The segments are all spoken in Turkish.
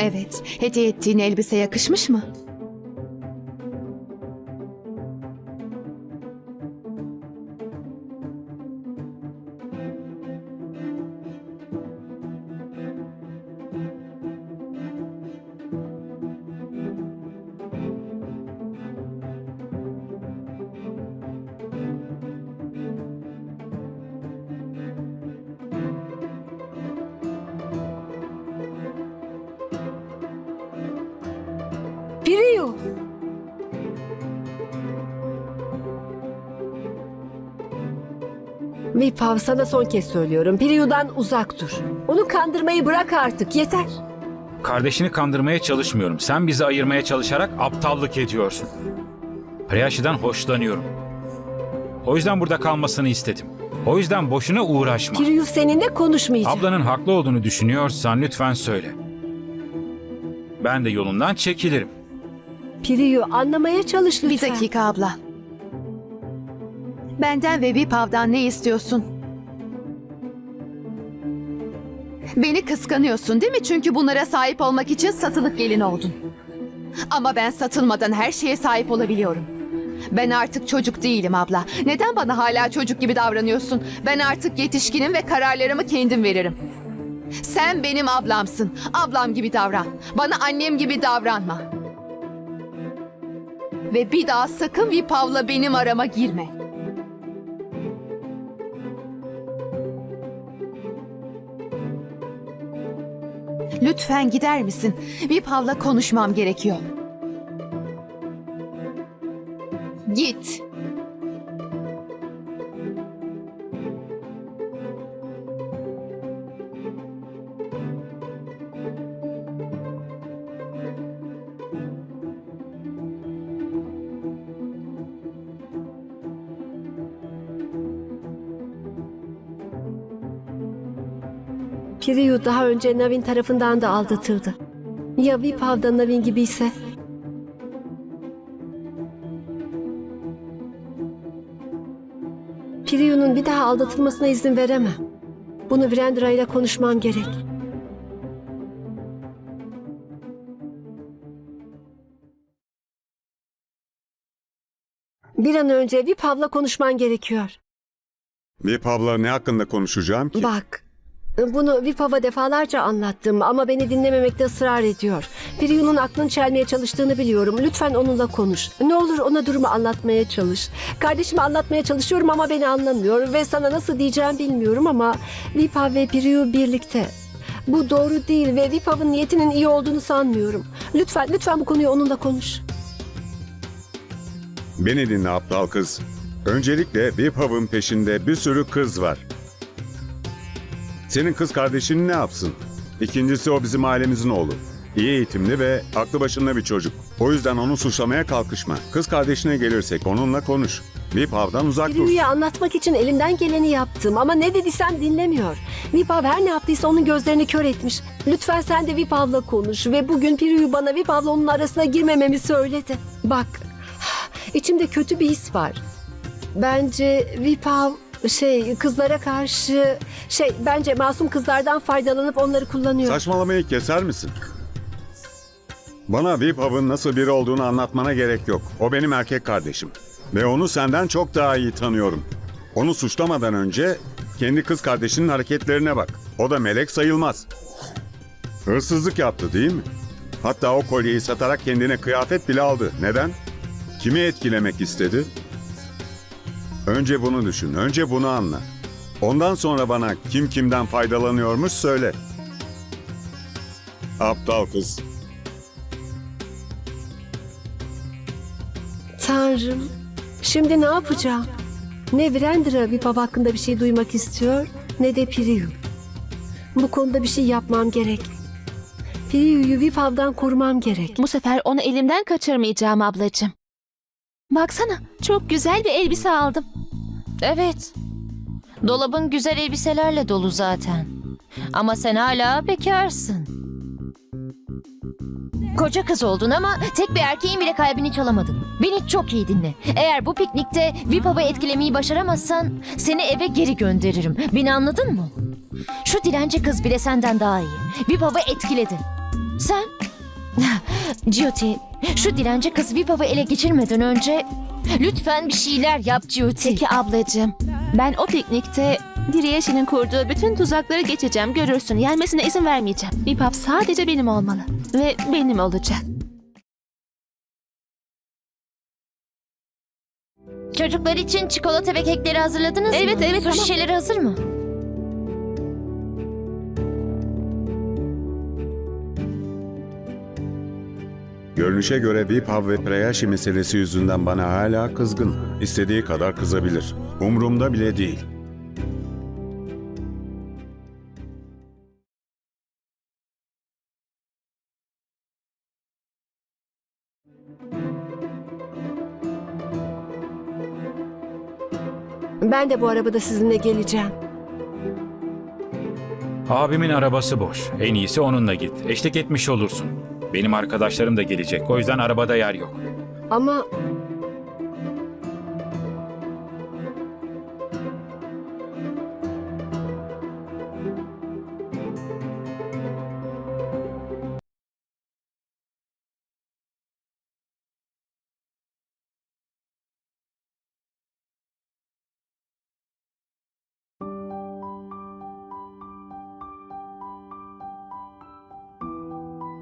Evet. Hediye ettiğin elbise yakışmış mı? Piriyu. Vipav sana son kez söylüyorum. Piriyu'dan uzak dur. Onu kandırmayı bırak artık yeter. Kardeşini kandırmaya çalışmıyorum. Sen bizi ayırmaya çalışarak aptallık ediyorsun. Priyashi'den hoşlanıyorum. O yüzden burada kalmasını istedim. O yüzden boşuna uğraşma. Piriyu seninle konuşmayacak. Ablanın haklı olduğunu düşünüyorsan lütfen söyle. Ben de yolundan çekilirim. Piriyu anlamaya çalış Bir lütfen. dakika abla. Benden ve Vipav'dan ne istiyorsun? Beni kıskanıyorsun değil mi? Çünkü bunlara sahip olmak için satılık gelin oldun. Ama ben satılmadan her şeye sahip olabiliyorum. Ben artık çocuk değilim abla. Neden bana hala çocuk gibi davranıyorsun? Ben artık yetişkinim ve kararlarımı kendim veririm. Sen benim ablamsın. Ablam gibi davran. Bana annem gibi davranma. Ve bir daha sakın Vipav'la benim arama girme. Lütfen gider misin? Vipav'la konuşmam gerekiyor. Piriyu daha önce Navin tarafından da aldatıldı. Ya Vipav da Navin gibiyse? Piriyu'nun bir daha aldatılmasına izin veremem. Bunu Virendra ile konuşmam gerek. Bir an önce Vipav'la konuşman gerekiyor. Vipav'la ne hakkında konuşacağım ki? Bak, bunu Vipav'a defalarca anlattım ama beni dinlememekte ısrar ediyor. Priyu'nun aklını çelmeye çalıştığını biliyorum. Lütfen onunla konuş. Ne olur ona durumu anlatmaya çalış. Kardeşime anlatmaya çalışıyorum ama beni anlamıyor ve sana nasıl diyeceğim bilmiyorum ama Vipav ve Priyu birlikte. Bu doğru değil ve Vipav'ın niyetinin iyi olduğunu sanmıyorum. Lütfen, lütfen bu konuyu onunla konuş. Beni dinle aptal kız. Öncelikle Vipav'ın peşinde bir sürü kız var. Senin kız kardeşin ne yapsın? İkincisi o bizim ailemizin oğlu. İyi eğitimli ve aklı başında bir çocuk. O yüzden onu suçlamaya kalkışma. Kız kardeşine gelirsek onunla konuş. Vipav'dan uzak dur. Priyu'ya anlatmak için elimden geleni yaptım ama ne dediysem dinlemiyor. Vipav her ne yaptıysa onun gözlerini kör etmiş. Lütfen sen de Vipav'la konuş ve bugün Priyu bana Vipav'la onun arasına girmememi söyledi. Bak, içimde kötü bir his var. Bence Vipav şey kızlara karşı şey bence masum kızlardan faydalanıp onları kullanıyor. Saçmalamayı keser misin? Bana Vipav'ın nasıl biri olduğunu anlatmana gerek yok. O benim erkek kardeşim. Ve onu senden çok daha iyi tanıyorum. Onu suçlamadan önce kendi kız kardeşinin hareketlerine bak. O da melek sayılmaz. Hırsızlık yaptı değil mi? Hatta o kolyeyi satarak kendine kıyafet bile aldı. Neden? Kimi etkilemek istedi? Önce bunu düşün, önce bunu anla. Ondan sonra bana kim kimden faydalanıyormuş söyle. Aptal kız. Tanrım, şimdi ne yapacağım? Ne Virendra Vipav hakkında bir şey duymak istiyor ne de Priyu. Bu konuda bir şey yapmam gerek. Priyu'yu Vipav'dan korumam gerek. Bu sefer onu elimden kaçırmayacağım ablacığım. Baksana çok güzel bir elbise aldım. Evet. Dolabın güzel elbiselerle dolu zaten. Ama sen hala bekarsın. Koca kız oldun ama tek bir erkeğin bile kalbini çalamadın. Beni çok iyi dinle. Eğer bu piknikte Vipav'ı etkilemeyi başaramazsan seni eve geri gönderirim. Beni anladın mı? Şu dilenci kız bile senden daha iyi. Vipav'ı etkiledi. Sen? Jyoti, şu dilenci kız Vipav'ı ele geçirmeden önce lütfen bir şeyler yap Jyoti. Peki ablacığım. Ben o piknikte Diriyashi'nin kurduğu bütün tuzakları geçeceğim görürsün. Yenmesine izin vermeyeceğim. Bipap sadece benim olmalı. Ve benim olacak. Çocuklar için çikolata ve kekleri hazırladınız mı? Evet, evet, tamam. şişeleri hazır mı? Görünüşe göre Vipav ve Preyashi meselesi yüzünden bana hala kızgın. İstediği kadar kızabilir. Umrumda bile değil. Ben de bu arabada sizinle geleceğim. Abimin arabası boş. En iyisi onunla git. Eşlik etmiş olursun. Benim arkadaşlarım da gelecek. O yüzden arabada yer yok. Ama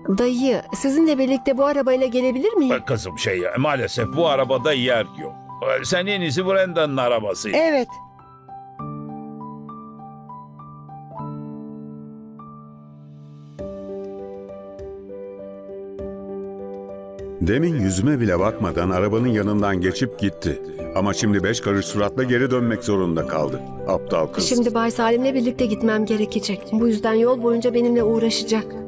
dayı sizinle birlikte bu arabayla gelebilir miyim? Bak Kızım şey maalesef bu arabada yer yok. Ee, Sen en iyisi Brenda'nın arabası. Evet. Demin yüzüme bile bakmadan arabanın yanından geçip gitti. Ama şimdi beş karış suratla geri dönmek zorunda kaldı. Aptal kız. Şimdi Bay Salim'le birlikte gitmem gerekecek. Bu yüzden yol boyunca benimle uğraşacak.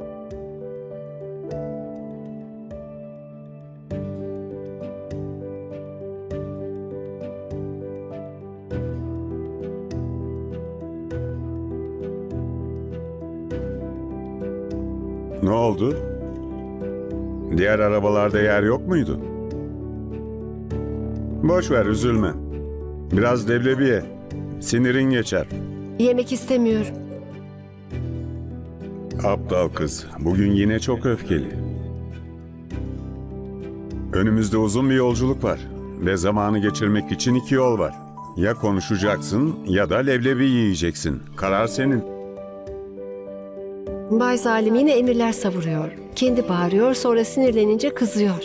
Oldu? Diğer arabalarda yer yok muydu? Boş ver üzülme. Biraz leblebi ye. Sinirin geçer. Yemek istemiyorum. Aptal kız. Bugün yine çok öfkeli. Önümüzde uzun bir yolculuk var. Ve zamanı geçirmek için iki yol var. Ya konuşacaksın ya da leblebi yiyeceksin. Karar senin. Bay Salim yine emirler savuruyor. Kendi bağırıyor sonra sinirlenince kızıyor.